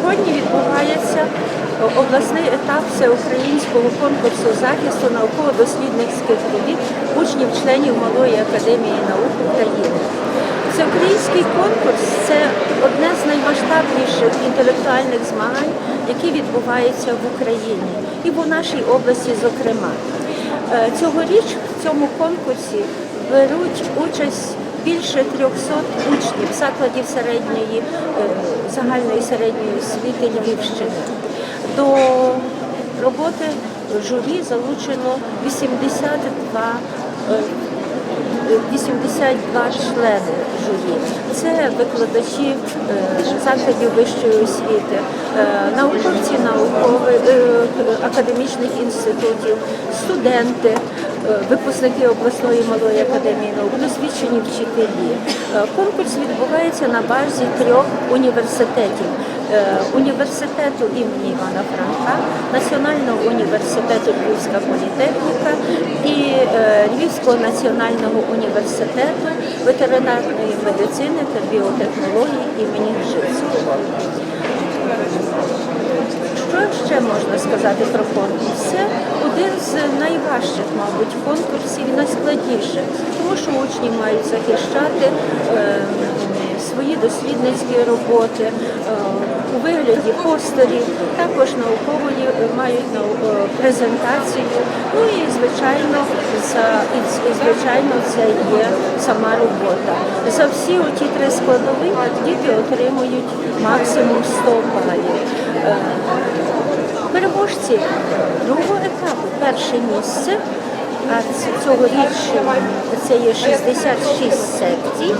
Сьогодні відбувається обласний етап всеукраїнського конкурсу захисту науково-дослідницьких робіт учнів-членів Малої академії наук України. Всеукраїнський конкурс це одне з наймасштабніших інтелектуальних змагань, які відбуваються в Україні і в нашій області, зокрема. Е, Цьогоріч в цьому конкурсі беруть участь більше 300 учнів закладів середньої, е, загальної середньої освіти Львівщини. До роботи журі залучено 82 е, 82 члени журі. Це викладачі е, закладів вищої освіти, е, науковці наукових е, академічних інститутів, студенти, е, випускники обласної малої академії наук, досвідчені вчителі. Е, Конкурс відбувається на базі трьох університетів. Е, Університету імені Івана Франка, Національного університету Львівська політехніка і е, Львівського національного університету ветеринарної медицини та біотехнології імені Гжицького. Ще можна сказати про конкурс? Це один з найважчих, мабуть, конкурсів і найскладніших, тому що учні мають захищати е, свої дослідницькі роботи е, у вигляді постерів, також наукової е, мають презентацію. Ну і звичайно, за і, звичайно, це є сама робота. За всі оті три складові діти отримують максимум 100 балів. Е, другого етапу перше місце. А цьогоріч це є 66 секцій,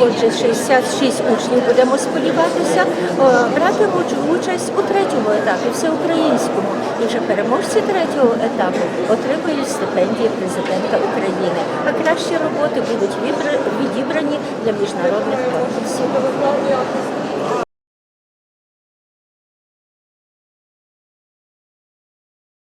отже 66 учнів будемо сподіватися, О, братимуть участь у третьому етапі, всеукраїнському. І вже переможці третього етапу отримують стипендії президента України. А кращі роботи будуть відібрані для міжнародних конкурсів.